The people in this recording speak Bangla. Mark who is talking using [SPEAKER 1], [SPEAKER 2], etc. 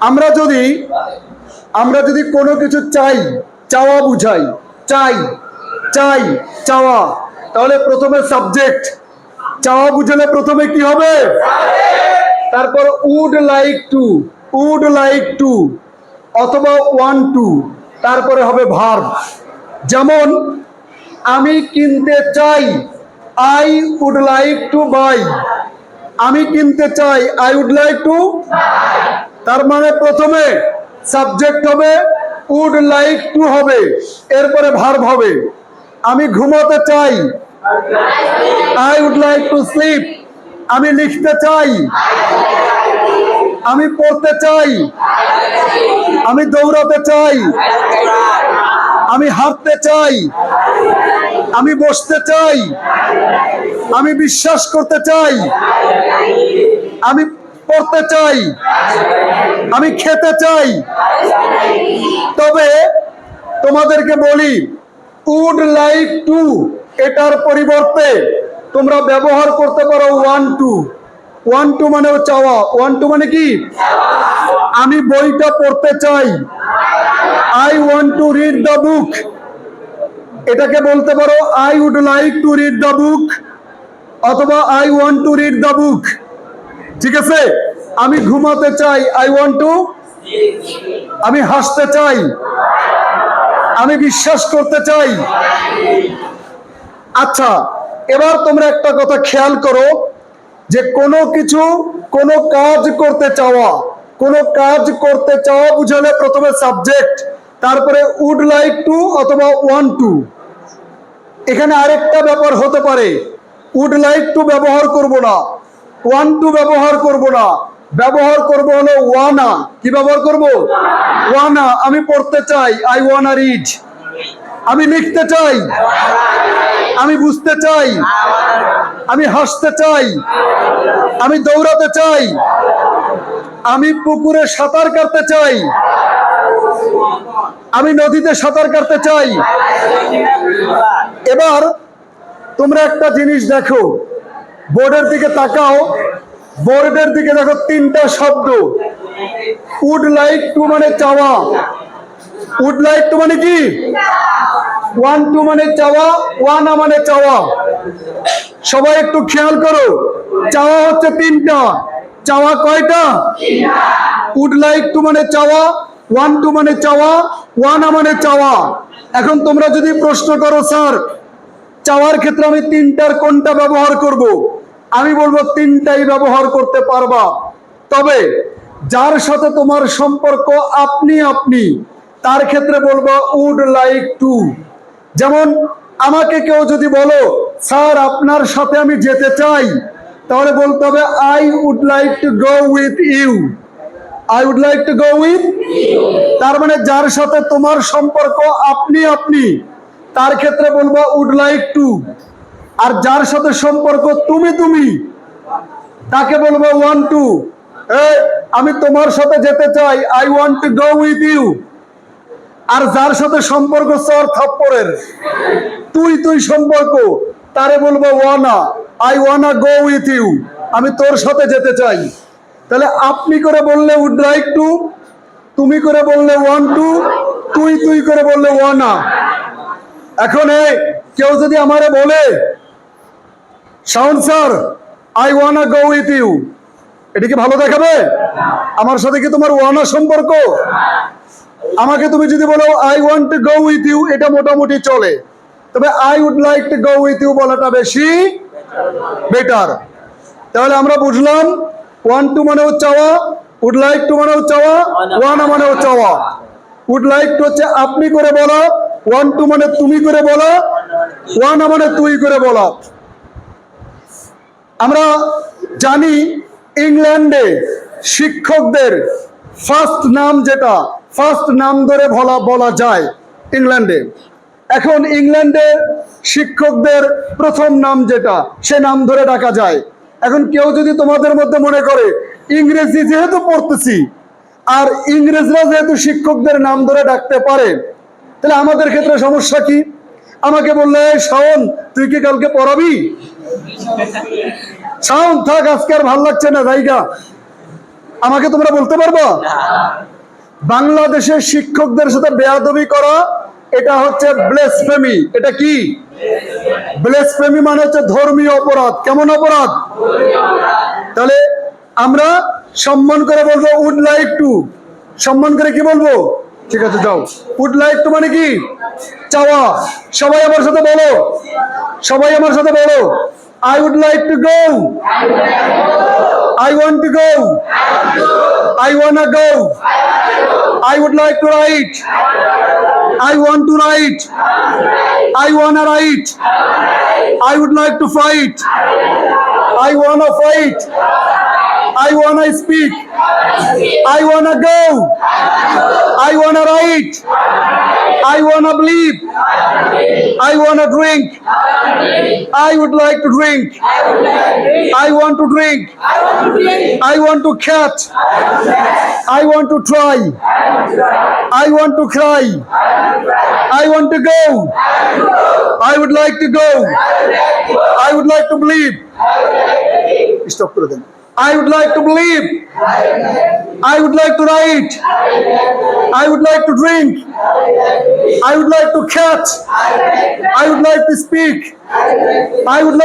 [SPEAKER 1] আমরা যদি আমরা যদি কোনো কিছু চাই, চাওয়া বুঝাই, চাই চাই, চাওয়া, তাহলে প্রথমে সাবজেক্ট চাওয়া বুঝালে প্রথমে কি হবে? তারপর would like to would like to অথবা ওয়ান টু তারপরে হবে ভার্ব যেমন, আমি কিনতে চাই I would like to buy আমি কিনতে চাই আই উড লাইক টু তার মানে প্রথমে সাবজেক্ট হবে উড লাইক টু হবে, এরপরে ভার্ব হবে। আমি ঘুমাতে চাই। I would like to sleep আমি লিখতে চাই। আমি পড়তে চাই। আমি দৌড়াতে চাই। আমি হাঁটতে চাই। আমি বসতে চাই। আমি বিশ্বাস করতে চাই। আমি পড়তে চাই। আমি খেতে চাই। তবে তোমাদেরকে বলি উড লাইক টু এটার পরিবর্তে তোমরা ব্যবহার করতে পারো ওয়ান টু ওয়ান টু মানে চাওয়া। ওয়ান টু মানে কি? আমি বইটা পড়তে চাই। I want to read the book এটাকে বলতে পারো I would like to read the book অথবা I want to read the book ঠিক আছে? আমি ঘুমাতে চাই আই ওয়ান্ট টু আমি হাসতে চাই, আমি বিশ্বাস করতে চাই। আচ্ছা এবার তোমরা একটা কথা খেয়াল করো, যে কোনো কিছু কোনো কাজ করতে চাওয়া, কোনো কাজ করতে চাওয়া বুঝালে প্রথমে সাবজেক্ট তারপরে উড লাইক টু অথবা ওয়ান টু এখানে আরেকটা ব্যাপার হতে পারে উড লাইক টু ব্যবহার করব না। ওয়ান টু ব্যবহার করব না। ব্যবহার করব হলো ওয়ানা কি ব্যবহার করব? ওয়ানা আমি পড়তে চাই। আই ওয়ানা রিড আমি লিখতে চাই। আমি বুঝতে চাই। আমি হাসতে চাই। আমি দৌড়াতে চাই। আমি পুকুরে সাঁতার কাটতে চাই। আমি নদীতে সাঁতার কাটতে চাই। এবার তোমরা একটা জিনিস দেখো। বোর্ডের দিকে তাকাও। বোর্ডের দিকে দেখো তিনটা শব্দ। উড লাইক টু মানে চাওয়া। উড লাইক টু মানে কি? ওয়ান টু মানে চাওয়া ওয়ান মানে চাওয়া। সবাই একটু খেয়াল করো। চাওয়া হচ্ছে তিনটা। চাওয়া কয়টা? উড লাইক টু মানে চাওয়া ওয়ান টু মানে চাওয়া ওয়ান মানে চাওয়া। এখন তোমরা যদি প্রশ্ন করো, স্যার, চাওয়ার ক্ষেত্রে আমি তিনটার কোনটা ব্যবহার করব। আমি বলব তিনটাই ব্যবহার করতে পারবা। তবে যার সাথে তোমার সম্পর্ক আপনি আপনি, তার ক্ষেত্রে বলব উড লাইক টু যেমন আমাকে কেউ যদি বলো, স্যার, আপনার সাথে আমি যেতে চাই। তাহলে বলতে হবে I would like to go with you I would like to go with তার মানে যার সাথে তোমার সম্পর্ক আপনি আপনি, তার ক্ষেত্রে বলব উড লাইক টু আর যার সাথে সম্পর্ক তুমি তুমি, তাকে বলব ওয়ান টু আমি তোমার সাথে যেতে চাই I want to go with you আর যার সাথে সম্পর্ক চর থাপ্পড়ের, তুই তুই সম্পর্ক, তারে বলব wanna I wanna go with you আমি তোর সাথে যেতে চাই। তাহলে আপনি করে বললে উড লাইক টু তুমি করে বললে ওয়ান টু তুই তুই করে বললে ওয়ানা এখন কেউ যদি আমারে বলে Shaon sir I wanna go with you এটা কি ভালো দেখাবে? আমার সাথে কি তোমার ওয়ানা সম্পর্ক? আমাকে তুমি যদি বলো I want to go with you এটা মোটামুটি চলে। তবে I would like to go with you বলাটা বেশি বেটার তাহলে আমরা বুঝলাম ওয়ান টু মানেও চাওয়া উড লাইক টু মানেও চাওয়া ওয়ান মানেও চাওয়া উড লাইক টু হচ্ছে আপনি করে বলা ওয়ান টু মানে তুমি করে বলা, ওয়ান মানে তুই করে বলা। আমরা জানি ইংল্যান্ডে শিক্ষকদের ফার্স্ট নাম যেটা ফার্স্ট নাম ধরে বলা বলা যায় ইংল্যান্ডে। এখন ইংল্যান্ডে শিক্ষকদের প্রথম নাম যেটা, সে নাম ধরে ডাকা যায়। এখন কেউ যদি তোমাদের মধ্যে মনে করে, ইংরেজি যেহেতু পড়তেছি, আর ইংরেজরা যেহেতু শিক্ষকদের নাম ধরে ডাকতে পারে, তাহলে আমাদের ক্ষেত্রে সমস্যা কি? আমাকে বললে শাওন, তুই কি কালকে পড়াবি? শাওন থাক আজকে আর ভালো লাগছে না জায়গা। আমাকে তোমরা বলতে পারবা? বাংলাদেশের শিক্ষকদের সাথে বেয়াদবি করা এটা হচ্ছে ব্লেসফেমি এটা কি? ব্লেসফেমি মানে হচ্ছে ধর্মীয় অপরাধ। কেমন অপরাধ? তাহলে আমরা সম্মান করে বলব উড লাইক টু সম্মান করে কি বলব? ঠিক আছে যাও। উড লাইক টু মানে কি? চাওয়া সবাই আমার সাথে বলো সবাই আমার সাথে বলো I would like to go I want to go I want go I would like to right I want to write. I wanna write. I would like to fight. I wanna fight. I wanna speak. I wanna go. I wanna write. I wanna believe. I wanna drink. I would like to drink. I want to drink. I want to catch. I want to try. I want to cry. I want to go. I would like to go. I would like to believe. Stop করে দেন I would like to believe. I would like to write. I would like to drink. I would like to catch. I would like to speak. I would like